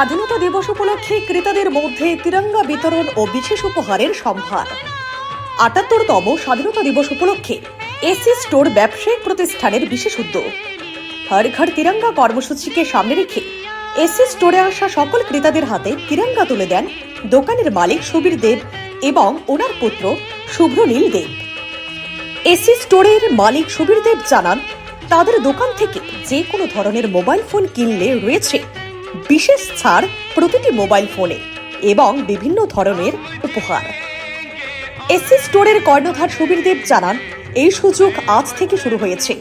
স্বাধীনতা দিবস উপলক্ষে ক্রেতাদের মধ্যে তিরঙ্গা বিতরণ ও বিশেষ উপহারের সম্ভার। আটাত্তরতম স্বাধীনতা দিবস উপলক্ষে এসি স্টোর ব্যবসায়িক প্রতিষ্ঠানের বিশেষ উদ্যোগ। হর ঘর তিরঙ্গা কর্মসূচিকে সামনে রেখে এসি স্টোরে আসা সকল ক্রেতাদের হাতে তিরঙ্গা তুলে দেন দোকানের মালিক সুবীর দেব এবং ওনার পুত্র শুভ্রনীল দেব। এসি স্টোরের মালিক সুবীর দেব জানান, তাদের দোকান থেকে যে কোনো ধরনের মোবাইল ফোন কিনলে রয়েছে বিশেষ ছাড় প্রতিটি মোবাইল ফোনে এবং বিভিন্ন ধরনের উপহার। এসি স্টোরের কর্ণধার সুবীর দেব জানান, এই সুযোগ আজ থেকে শুরু হয়েছে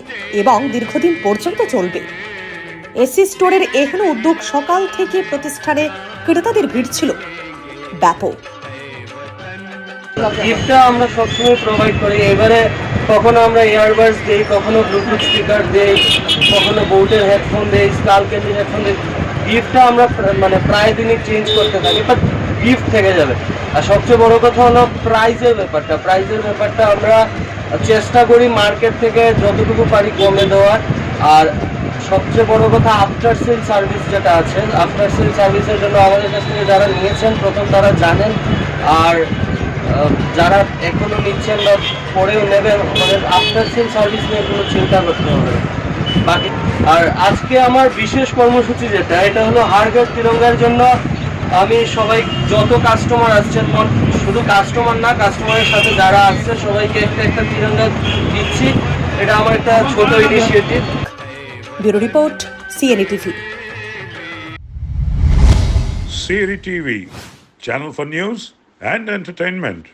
এবং দীর্ঘদিন পর্যন্ত চলবে। এসি স্টোরের এহেন উদ্যোগ সকাল থেকে প্রতিষ্ঠানে ক্রেতাদের ভিড় ছিল। ব্যাপক। গিফটটা আমরা সবসময় প্রোভাইড করি। এবারে কখনো আমরা ইয়ারবাডস দিই, কখনো ব্লুটুথ স্পিকার দিই, কখনো বোটের হেডফোন দিই স্কাল হেডফোন দিই। গিফটটা আমরা মানে প্রায় দিনই চেঞ্জ করতে থাকি বাট গিফট থেকে যাবে। আর সবচেয়ে বড় কথা হলো প্রাইজের ব্যাপারটা। প্রাইজের ব্যাপারটা আমরা চেষ্টা করি মার্কেট থেকে যতটুকু পারি কমে দেওয়ার। আর সবচেয়ে বড় কথা আফটার সেল সার্ভিস যেটা আছে আফটার সেল সার্ভিসের জন্য আমাদের কাছ থেকে যারা নিয়েছেন, প্রথম তারা জানেন। আর যারা এখনও নিচ্ছেন বা পরেও নেবেন আমাদের আফটার সেল সার্ভিস নিয়ে কোনো চিন্তা করতে হবে না। বাকি আর আজকে আমার বিশেষ কর্মসূচি যেটা এটা হলো হারঘাট তিরঙ্গার জন্য আমি সবাই যত কাস্টমার আসছেন মন- শুধু কাস্টমার না কাস্টমারের সাথে যারা আসছে সবাইকে একটা একটা তিরঙ্গা দিচ্ছি। এটা আমার একটা ছোট initiative bureau report CNE TV. Siri TV, channel for news and entertainment.